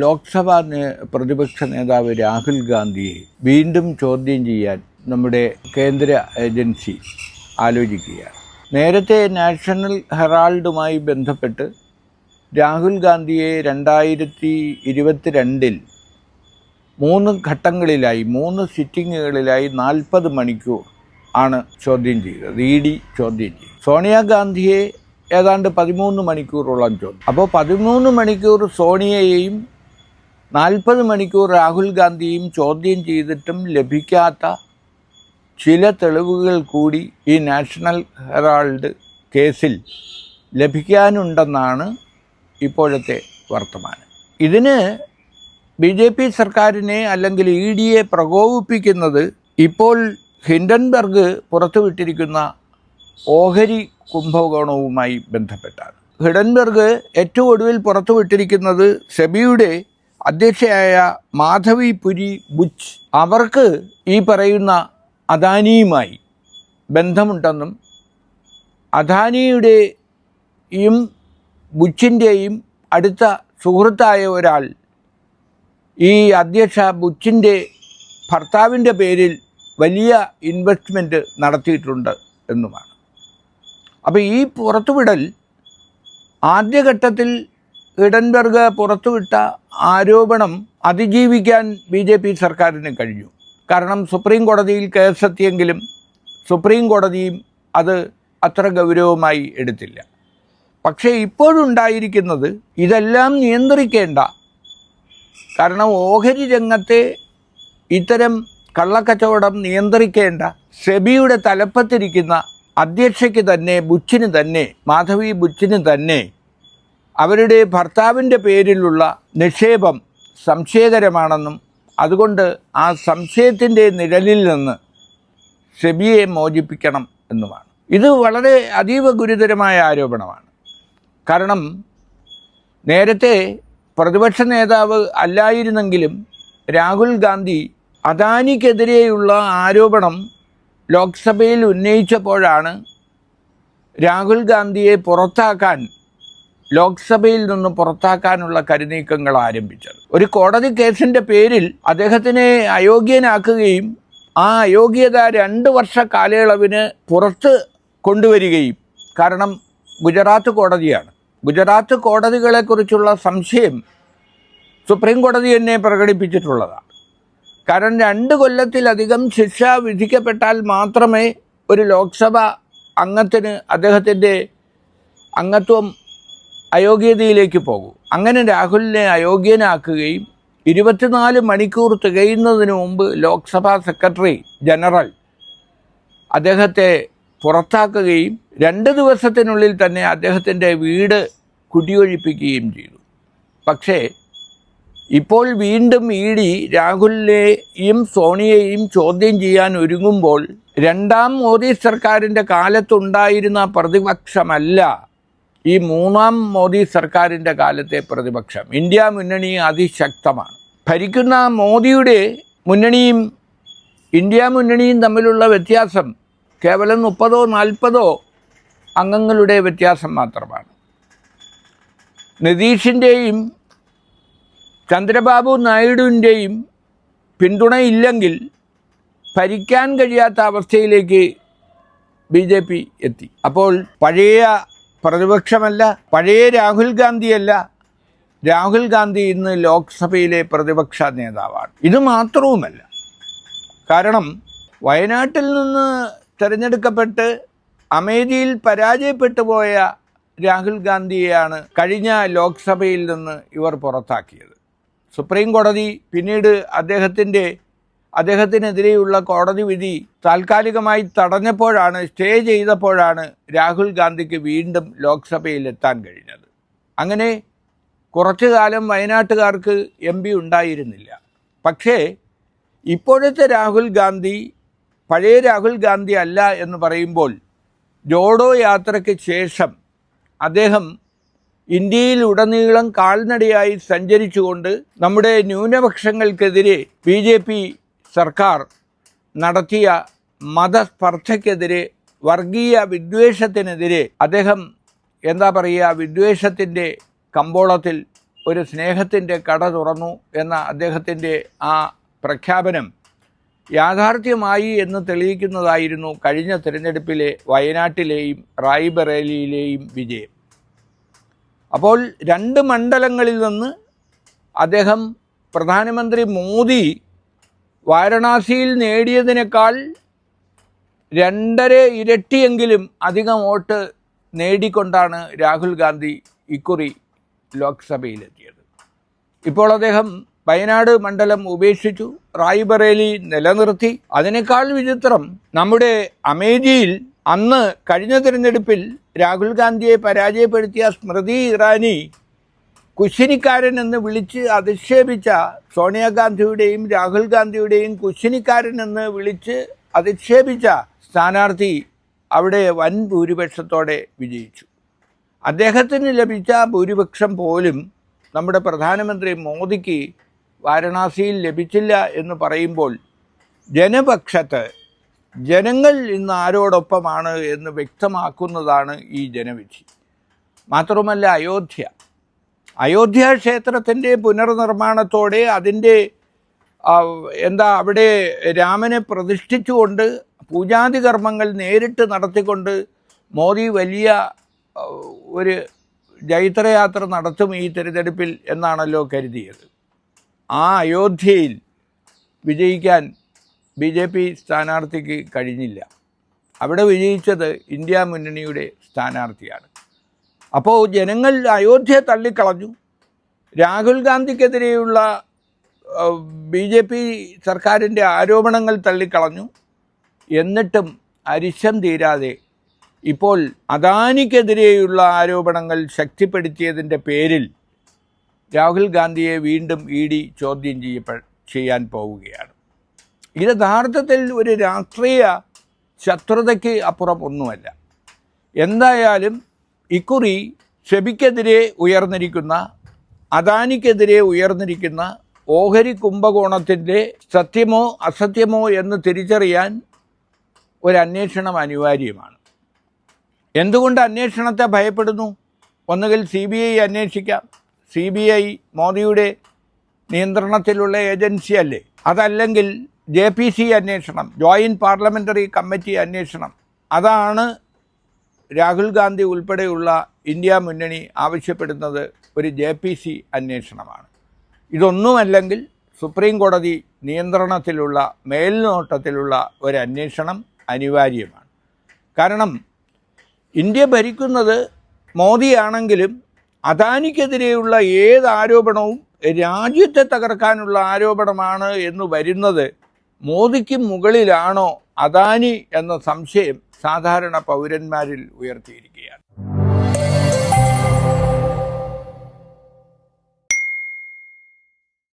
ലോക്സഭാ പ്രതിപക്ഷ നേതാവ് രാഹുൽ ഗാന്ധിയെ വീണ്ടും ചോദ്യം ചെയ്യാൻ നമ്മുടെ കേന്ദ്ര ഏജൻസി ആലോചിക്കുകയാണ്. നേരത്തെ നാഷണൽ ഹെറാൾഡുമായി ബന്ധപ്പെട്ട് രാഹുൽ ഗാന്ധിയെ രണ്ടായിരത്തി ഇരുപത്തിരണ്ടിൽ മൂന്ന് ഘട്ടങ്ങളിലായി മൂന്ന് സിറ്റിങ്ങുകളിലായി നാൽപ്പത് മണിക്കൂർ ആണ് ചോദ്യം ചെയ്തത് ഇ ഡി ചോദ്യം ചെയ്തു. സോണിയാഗാന്ധിയെ ഏതാണ്ട് പതിമൂന്ന് മണിക്കൂറോളം ചോദ്യം. അപ്പോൾ പതിമൂന്ന് മണിക്കൂർ സോണിയയെയും നാൽപ്പത് മണിക്കൂർ രാഹുൽ ഗാന്ധിയും ചോദ്യം ചെയ്തിട്ടും ലഭിക്കാത്ത ചില തെളിവുകൾ കൂടി ഈ നാഷണൽ ഹെറാൾഡ് കേസിൽ ലഭിക്കാനുണ്ടെന്നാണ് ഇപ്പോഴത്തെ വർത്തമാനം. ഇതിന് ബി ജെ പി സർക്കാരിനെ അല്ലെങ്കിൽ ഇ ഡിയെ പ്രകോപിപ്പിക്കുന്നത് ഇപ്പോൾ ഹിൻഡൻബർഗ് പുറത്തുവിട്ടിരിക്കുന്ന ഓഹരി കുംഭകോണവുമായി ബന്ധപ്പെട്ടാണ്. ഹിഡൻബർഗ് ഏറ്റവും ഒടുവിൽ പുറത്തുവിട്ടിരിക്കുന്നത് സെബിയുടെ അധ്യക്ഷയായ മാധവി പുരി ബുച്ച് അവർക്ക് ഈ പറയുന്ന അദാനിയുമായി ബന്ധമുണ്ടെന്നും അദാനിയുടെയും ബുച്ചിന്റെയും അടുത്ത സുഹൃത്തായ ഒരാൾ ഈ അധ്യക്ഷ ബുച്ചിന്റെ ഭർത്താവിന്റെ പേരിൽ വലിയ ഇൻവെസ്റ്റ്മെന്റ് നടത്തിയിട്ടുണ്ട് എന്നുമാണ്. അപ്പോൾ ഈ പുറത്തുവിടൽ ആദ്യഘട്ടത്തിൽ ഹിഡൻബർഗ് പുറത്തുവിട്ട ആരോപണം അതിജീവിക്കാൻ ബി ജെ പി സർക്കാരിന് കഴിഞ്ഞു. കാരണം സുപ്രീം കോടതിയിൽ കേസെത്തിയെങ്കിലും സുപ്രീം കോടതിയും അത് അത്ര ഗൗരവമായി എടുത്തില്ല. പക്ഷേ ഇപ്പോഴുണ്ടായിരിക്കുന്നത് ഇതെല്ലാം നിയന്ത്രിക്കേണ്ട കാരണം ഓഹരി രംഗത്തെ ഇത്തരം കള്ളക്കച്ചവടം നിയന്ത്രിക്കേണ്ട സെബിയുടെ തലപ്പത്തിരിക്കുന്ന അധ്യക്ഷയ്ക്ക് തന്നെ ബുച്ചിന് തന്നെ മാധവി ബുച്ചിന് തന്നെ അവരുടെ ഭർത്താവിന്റെ പേരിലുള്ള നിക്ഷേപം സംശയകരമാണെന്നും അതുകൊണ്ട് ആ സംശയത്തിന്റെ നിഴലിൽ നിന്ന് ഷെബിയെ മോചിപ്പിക്കണം എന്നുമാണ്. ഇത് വളരെ അതീവ ഗുരുതരമായ ആരോപണമാണ്. കാരണം നേരത്തെ പ്രതിപക്ഷ നേതാവ് അല്ലായിരുന്നെങ്കിലും രാഹുൽ ഗാന്ധി അദാനിക്കെതിരെയുള്ള ആരോപണം ലോക്സഭയിൽ ഉന്നയിച്ചപ്പോഴാണ് രാഹുൽ ഗാന്ധിയെ പുറത്താക്കാൻ ലോക്സഭയിൽ നിന്നും പുറത്താക്കാനുള്ള കരുനീക്കങ്ങൾ ആരംഭിച്ചത്. ഒരു കോടതി കേസിന്റെ പേരിൽ അദ്ദേഹത്തിനെ അയോഗ്യനാക്കുകയും ആ അയോഗ്യത രണ്ട് വർഷ കാലയളവിന് പുറത്ത് കൊണ്ടുവരികയും കാരണം ഗുജറാത്ത് കോടതിയാണ്. ഗുജറാത്ത് കോടതികളെക്കുറിച്ചുള്ള സംശയം സുപ്രീം കോടതി തന്നെ പ്രകടിപ്പിച്ചിട്ടുള്ളതാണ്. കാരണം രണ്ട് കൊല്ലത്തിലധികം ശിക്ഷ വിധിക്കപ്പെട്ടാൽ മാത്രമേ ഒരു ലോക്സഭ അംഗത്തിന് അദ്ദേഹത്തിന്റെ അംഗത്വം അയോഗ്യതയിലേക്ക് പോകൂ. അങ്ങനെ രാഹുലിനെ അയോഗ്യനാക്കുകയും ഇരുപത്തിനാല് മണിക്കൂർ തികയുന്നതിന് മുമ്പ് ലോക്സഭാ സെക്രട്ടറി ജനറൽ അദ്ദേഹത്തെ പുറത്താക്കുകയും രണ്ട് ദിവസത്തിനുള്ളിൽ തന്നെ അദ്ദേഹത്തിന്റെ വീട് കുടിയൊഴിപ്പിക്കുകയും ചെയ്തു. പക്ഷേ ഇപ്പോൾ വീണ്ടും ഇ ഡി രാഹുലിനെയും സോണിയെയും ചോദ്യം ചെയ്യാൻ ഒരുങ്ങുമ്പോൾ രണ്ടാം മോദി സർക്കാരിന്റെ കാലത്തുണ്ടായിരുന്ന പ്രതിപക്ഷമല്ല. ഈ മൂന്നാം മോദി സർക്കാരിന്റെ കാലത്തെ പ്രതിപക്ഷം. ഇന്ത്യ മുന്നണി അതിശക്തമാണ്. ഭരിക്കുന്ന മോദിയുടെ മുന്നണിയും ഇന്ത്യ മുന്നണിയും തമ്മിലുള്ള വ്യത്യാസം കേവലം മുപ്പതോ നാൽപ്പതോ അംഗങ്ങളുടെ വ്യത്യാസം മാത്രമാണ്. നിതീഷിന്റെയും ചന്ദ്രബാബു നായിഡുവിന്റെയും പിന്തുണയില്ലെങ്കിൽ ഭരിക്കാൻ കഴിയാത്ത അവസ്ഥയിലേക്ക് ബി ജെ പി എത്തി. അപ്പോൾ പഴയ പ്രതിപക്ഷമല്ല പഴയ രാഹുൽ ഗാന്ധിയല്ല. രാഹുൽ ഗാന്ധി ഇന്ന് ലോക്സഭയിലെ പ്രതിപക്ഷ നേതാവാണ്. ഇത് മാത്രവുമല്ല കാരണം വയനാട്ടിൽ നിന്ന് തിരഞ്ഞെടുക്കപ്പെട്ട് അമേരിയിൽ പരാജയപ്പെട്ടു പോയ രാഹുൽ ഗാന്ധിയെയാണ് കഴിഞ്ഞ ലോക്സഭയിൽ നിന്ന് ഇവർ പുറത്താക്കിയത്. സുപ്രീം കോടതി പിന്നീട് അദ്ദേഹത്തിന്റെ അദ്ദേഹത്തിനെതിരെയുള്ള കോടതി വിധി താൽക്കാലികമായി തടഞ്ഞപ്പോഴാണ് സ്റ്റേ ചെയ്തപ്പോഴാണ് രാഹുൽ ഗാന്ധിക്ക് വീണ്ടും ലോക്സഭയിൽ എത്താൻ കഴിഞ്ഞത്. അങ്ങനെ കുറച്ചു കാലം വയനാട്ടുകാർക്ക് എം പി ഉണ്ടായിരുന്നില്ല. പക്ഷേ ഇപ്പോഴത്തെ രാഹുൽ ഗാന്ധി പഴയ രാഹുൽ ഗാന്ധി അല്ല എന്ന് പറയുമ്പോൾ ജോഡോ യാത്രയ്ക്ക് ശേഷം അദ്ദേഹം ഇന്ത്യയിലുടനീളം കാൽനടയായി സഞ്ചരിച്ചുകൊണ്ട് നമ്മുടെ ന്യൂനപക്ഷങ്ങൾക്കെതിരെ ബി ജെ പി സർക്കാർ നടത്തിയ മതസ്പർദ്ധയ്ക്കെതിരെ വർഗീയ വിദ്വേഷത്തിനെതിരെ അദ്ദേഹം എന്താ പറയുക വിദ്വേഷത്തിന്റെ കമ്പോളത്തിൽ ഒരു സ്നേഹത്തിന്റെ കട തുറന്നു എന്ന അദ്ദേഹത്തിന്റെ ആ പ്രഖ്യാപനം യാഥാർത്ഥ്യമായി എന്ന് തെളിയിക്കുന്നതായിരുന്നു കഴിഞ്ഞ തിരഞ്ഞെടുപ്പിലെ വയനാട്ടിലെയും റായ്ബറേലിയിലെയും വിജയം. അപ്പോൾ രണ്ട് മണ്ഡലങ്ങളിൽ നിന്ന് അദ്ദേഹം പ്രധാനമന്ത്രി മോദി വാരണാസിയിൽ നേടിയതിനേക്കാൾ രണ്ടര ഇരട്ടിയെങ്കിലും അധികം വോട്ട് നേടിക്കൊണ്ടാണ് രാഹുൽ ഗാന്ധി ഇക്കുറി ലോക്സഭയിലെത്തിയത്. ഇപ്പോൾ അദ്ദേഹം വയനാട് മണ്ഡലം ഉപേക്ഷിച്ചു റായ്ബറേലി നിലനിർത്തി. അതിനേക്കാൾ വിചിത്രം നമ്മുടെ അമേഠിയിൽ അന്ന് കഴിഞ്ഞ തിരഞ്ഞെടുപ്പിൽ രാഹുൽ ഗാന്ധിയെ പരാജയപ്പെടുത്തിയ സ്മൃതി ഇറാനി കുശിനിക്കാരൻ എന്ന് വിളിച്ച് അധിക്ഷേപിച്ച സോണിയാഗാന്ധിയുടെയും രാഹുൽ ഗാന്ധിയുടെയും കുശിനിക്കാരൻ എന്ന് വിളിച്ച് അധിക്ഷേപിച്ച സ്ഥാനാർത്ഥി അവിടെ വൻ ഭൂരിപക്ഷത്തോടെ വിജയിച്ചു. അദ്ദേഹത്തിന് ലഭിച്ച ഭൂരിപക്ഷം പോലും നമ്മുടെ പ്രധാനമന്ത്രി മോദിക്ക് വാരണാസിയിൽ ലഭിച്ചില്ല എന്ന് പറയുമ്പോൾ ജനപക്ഷത്ത് ജനങ്ങൾ ഇന്ന് ആരോടൊപ്പമാണ് എന്ന് വ്യക്തമാക്കുന്നതാണ് ഈ ജനവിധി. മാത്രമല്ല അയോധ്യ അയോധ്യ ക്ഷേത്രത്തിന്റെ പുനർനിർമ്മാണത്തോടെ അതിന്റെ എന്താ അവിടെ രാമനെ പ്രതിഷ്ഠിച്ചുകൊണ്ട് പൂജാതി കർമ്മങ്ങൾ നേരിട്ട് നടത്തിക്കൊണ്ട് മോദി വലിയ ഒരു ജൈത്രയാത്ര നടത്തും ഈ തിരഞ്ഞെടുപ്പിൽ എന്നാണല്ലോ കരുതിയത്. ആ അയോധ്യയിൽ വിജയിക്കാൻ ബി ജെ പി സ്ഥാനാർത്ഥിക്ക് കഴിഞ്ഞില്ല. അവിടെ വിജയിച്ചത് ഇന്ത്യ മുന്നണിയുടെ സ്ഥാനാർത്ഥിയാണ്. അപ്പോൾ ജനങ്ങൾ അയോധ്യ തള്ളിക്കളഞ്ഞു. രാഹുൽ ഗാന്ധിക്കെതിരെയുള്ള ബി ജെ പി സർക്കാരിന്റെ ആരോപണങ്ങൾ തള്ളിക്കളഞ്ഞു. എന്നിട്ടും അരിശം തീരാതെ ഇപ്പോൾ അദാനിക്കെതിരെയുള്ള ആരോപണങ്ങൾ ശക്തിപ്പെടുത്തിയതിന്റെ പേരിൽ രാഹുൽ ഗാന്ധിയെ വീണ്ടും ഇ ഡി ചോദ്യം ചെയ്യപ്പെ ചെയ്യാൻ പോവുകയാണ്. ഇത് യഥാർത്ഥത്തിൽ ഒരു രാഷ്ട്രീയ ശത്രുതയ്ക്ക് അപ്പുറം ഒന്നുമല്ല. എന്തായാലും ഇക്കുറി ഷെബിക്കെതിരെ ഉയർന്നിരിക്കുന്ന അദാനിക്കെതിരെ ഉയർന്നിരിക്കുന്ന ഓഹരി കുംഭകോണത്തിന്റെ സത്യമോ അസത്യമോ എന്ന് തിരിച്ചറിയാൻ ഒരു അന്വേഷണം അനിവാര്യമാണ്. എന്തുകൊണ്ട് അന്വേഷണത്തെ ഭയപ്പെടുന്നു? ഒന്നുകിൽ സി ബി ഐ അന്വേഷിക്കാം. സി ബി ഐ മോദിയുടെ നിയന്ത്രണത്തിലുള്ള ഏജൻസി അല്ലേ? അതല്ലെങ്കിൽ ജെ പി സി അന്വേഷണം ജോയിന്റ് പാർലമെന്ററി കമ്മിറ്റി അന്വേഷണം. അതാണ് രാഹുൽ ഗാന്ധി ഉൾപ്പെടെയുള്ള ഇന്ത്യ മുന്നണി ആവശ്യപ്പെടുന്നത് ഒരു ജെ പി സി അന്വേഷണമാണ്. ഇതൊന്നുമല്ലെങ്കിൽ സുപ്രീം കോടതി നിയന്ത്രണത്തിലുള്ള മേൽനോട്ടത്തിലുള്ള ഒരു അന്വേഷണം അനിവാര്യമാണ്. കാരണം ഇന്ത്യ ഭരിക്കുന്നത് മോദിയാണെങ്കിലും അദാനിക്കെതിരെയുള്ള ഏത് ആരോപണവും രാജ്യത്തെ തകർക്കാനുള്ള ആരോപണമാണ് എന്ന് വരുന്നത് മോദിക്ക് മുകളിലാണോ അദാനി എന്ന സംശയം സാധാരണ പൗരന്മാരിൽ ഉയർത്തിയിരിക്കുകയാണ്.